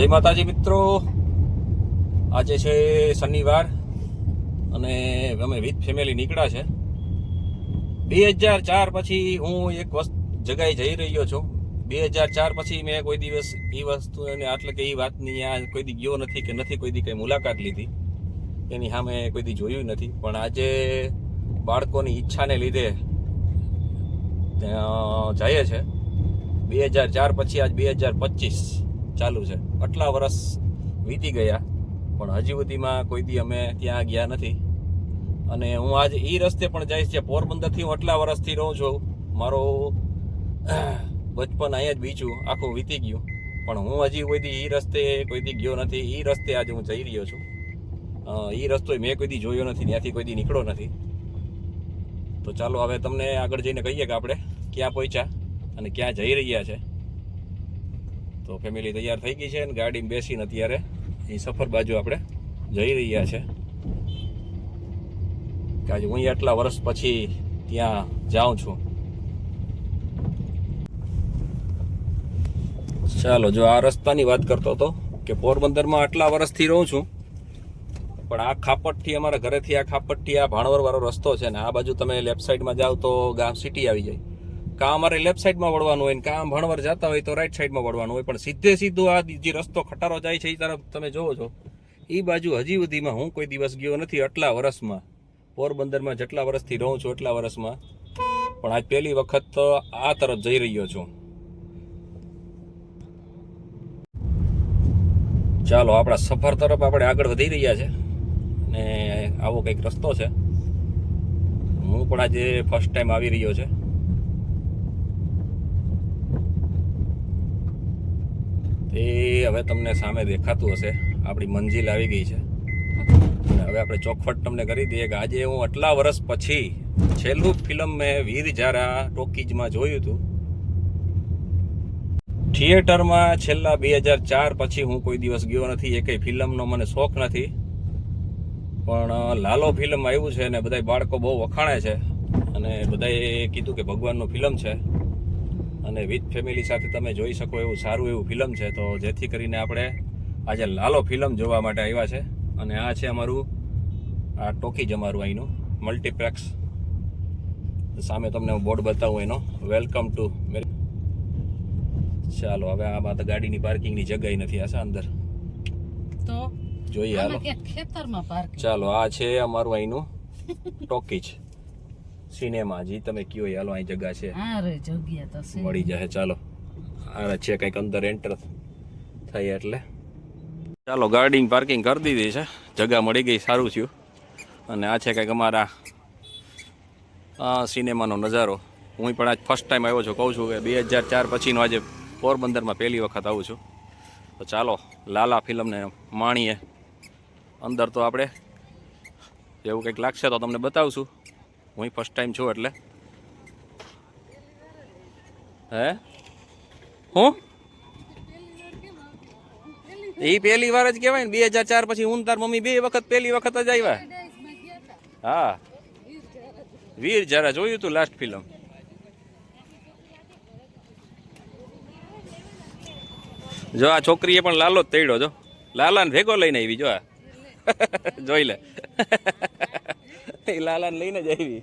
જય માતાજી મિત્રો. આજે છે શનિવાર અને અમે વિથ ફેમિલી નીકળ્યા છે. બે હજાર ચાર પછી હું એક જગાએ જઈ રહ્યો છું. બે હજાર ચાર પછી મેં કોઈ દિવસ એ વસ્તુ અને એટલે કે એ વાતની આ કોઈ દી ગયો નથી કે નથી કોઈ દી કંઈ મુલાકાત લીધી. એની સામે કોઈ દી જોયું નથી. પણ આજે બાળકોની ઈચ્છાને લીધે જઈએ છે. બે હજાર ચાર પછી આજ બે હજાર પચીસ. ચાલુ છે. આટલા વર્ષ વીતી ગયા, પણ હજી સુધીમાં કોઈ દી અમે ત્યાં ગયા નથી. અને હું આજ એ રસ્તે પણ જઈશ જે પોરબંદરથી હું આટલા વર્ષથી રહું છું. મારો બચપન અહીંયા જ બીચું આખું વીતી ગયું. પણ હું હજી કોઈ દી એ રસ્તે કોઈ દી ગયો નથી. એ રસ્તે આજે હું જઈ રહ્યો છું. એ રસ્તો મેં કોઈ દી જોયો નથી, ત્યાંથી કોઈ દી નીકળ્યો નથી. તો ચાલો, હવે તમને આગળ જઈને કહીએ કે આપણે ક્યાં પહોંચ્યા અને ક્યાં જઈ રહ્યા છે. તો ફેમિલી તૈયાર થઈ ગઈ છે અને ગાડીમાં બેસીને અત્યારે એ સફર બાજુ આપણે જઈ રહ્યા છે. આજે હું આટલા વર્ષ પછી ત્યાં જાઉં છું. ચાલો, જો આ રસ્તાની વાત કરતો હતો કે પોરબંદરમાં આટલા વર્ષથી રહું છું, પણ આ ખાપટથી અમારા ઘરેથી આ ખાપટથી આ ભાણવરવાળો રસ્તો છે ને આ બાજુ તમે લેફ્ટ સાઈડમાં જાઓ તો ગામ સિટી આવી જાય. કાં અમારે લેફ્ટ સાઈડમાં વળવાનું હોય ને કાં ભણવર જતા હોય તો રાઈટ સાઈડમાં વળવાનું હોય. પણ સીધે સીધું આ જે રસ્તો ખટારો જાય છે એ તરફ તમે જોવો છો. એ બાજુ હજી સુધીમાં હું કોઈ દિવસ ગયો નથી આટલા વર્ષમાં. પોરબંદરમાં જેટલા વર્ષથી રહું છું એટલા વર્ષમાં. પણ આજ પહેલી વખત આ તરફ જઈ રહ્યો છું. ચાલો, આપણા સફર તરફ આપણે આગળ વધી રહ્યા છે. ને આવો કંઈક રસ્તો છે. હું પણ આજે ફર્સ્ટ ટાઈમ આવી રહ્યો છે. તે હવે તમને સામે દેખાતું હશે. આપણી મંજિલ આવી ગઈ છે. હવે આપણે ચોખવટ તમને કરી દઈએ કે આજે હું આટલા વર્ષ પછી છેલ્લું ફિલ્મ મેં વીર જારા ટોકીજમાં જોયું હતું. થિયેટરમાં છેલ્લા બે હજાર ચાર પછી હું કોઈ દિવસ ગયો નથી. એ કંઈ ફિલ્મનો મને શોખ નથી. પણ લાલો ફિલ્મ આવ્યું છે અને બધા બાળકો બહુ વખાણે છે. અને બધાએ કીધું કે ભગવાનનું ફિલ્મ છે. અને વિથ ફેમિલી સાથે તમે જોઈ શકો એવું સારું એવું ફિલ્મ છે. તો જેથી કરીને આપણે આજે લાલો ફિલ્મ જોવા માટે આવ્યા છે. અને આ છે અમારું આ ટોકી જ અમારું અહીંનું મલ્ટીપ્લેક્સ સામે તમને હું બોર્ડ બતાવું એનો. વેલકમ ટુ ચાલો હવે આમાં તો ગાડીની પાર્કિંગની જગ્યાએ નથી આ અંદર. તો જોઈએ ચાલો આ છે અમારું અહીંનું ટોકીજ સિનેમા જી તમે કયો હાલો અહીં જગ્યા છે. અરે જગ્યા તો છે. મળી જાય ચાલો. આ છે કંઈક અંદર એન્ટર થઈ એટલે. ચાલો ગાર્ડિંગ પાર્કિંગ કરી દીધી છે. જગ્યા મળી ગઈ સારું થયું. અને આ છે કંઈક અમારા આ સિનેમાનો નજારો. હું પણ આજ ફર્સ્ટ ટાઈમ આવ્યો છું કહું છું કે બે હજાર ચાર પછીનો આજે પોરબંદરમાં પહેલી વખત આવું છું. તો ચાલો લાલા ફિલ્મને માણીએ. અંદર તો આપણે એવું કંઈક લાગશે તો તમને બતાવશું. હું ફર્સ્ટ ટાઈમ છું એટલે. હે? હું? એ પહેલી વાર જ કહેવાય ને, બે હજાર ચાર પછી હું તાર મમ્મી બે વખત પહેલી વખત જ આવ્યા. હા. વીર જરા જોયું તું લાસ્ટ ફિલ્મ જો આ છોકરીએ પણ લાલો જ તેડ્યો, જો. લાલાને ભેગો લઈને આવી, જો આ. જોઈ લે. એ લાલાને લઈને જ આવી.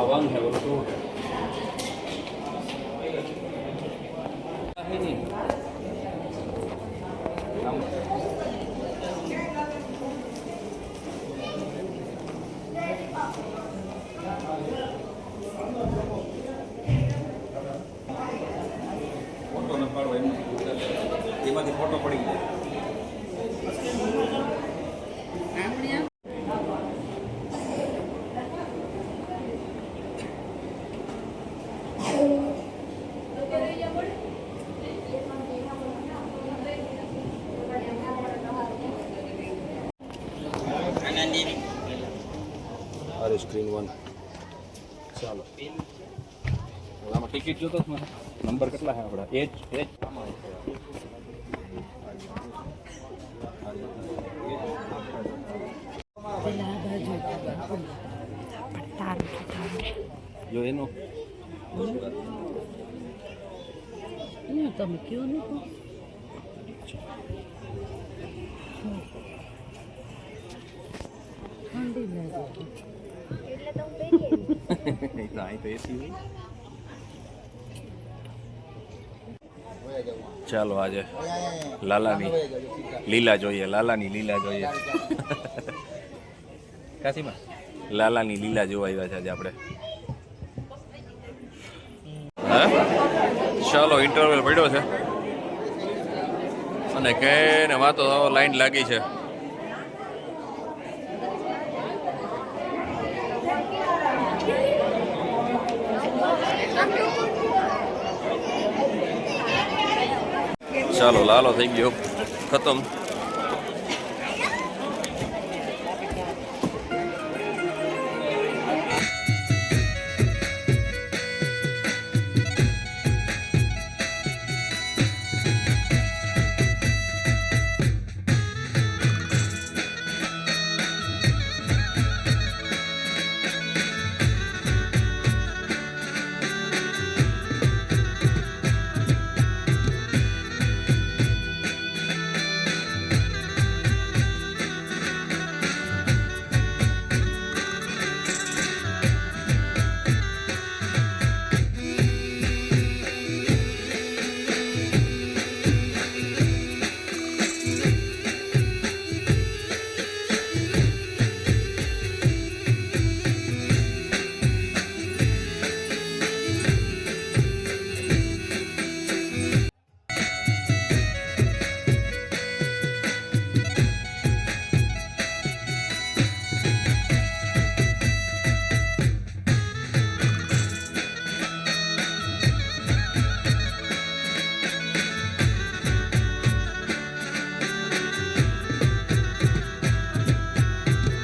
આ વન છે ઓલું ટુ છે ફોટો ન પાડો એમાંથી ફોટો પડી જાય અરે સ્ક્રીન વન ચાલો. આમાં ટિકિટ જોતો મને. નંબર કેટલા છે આપણા? એજ એજ જો એનો. તમે કયો ને તો ઠંડી લાગે અહીં તો એસી હોય ચાલો આજે લાલાની લીલા જોઈએ લાલાની લીલા જોઈએ. કાશીમાં? લાલાની લીલા જોવા આવ્યા છે આજે આપણે. હા? ચાલો ઇન્ટરવેલ પડ્યો છે. અને કે ને વાતો લાઈન લાગી છે. ચાલો લાલો થઈ ગયો. ખતમ.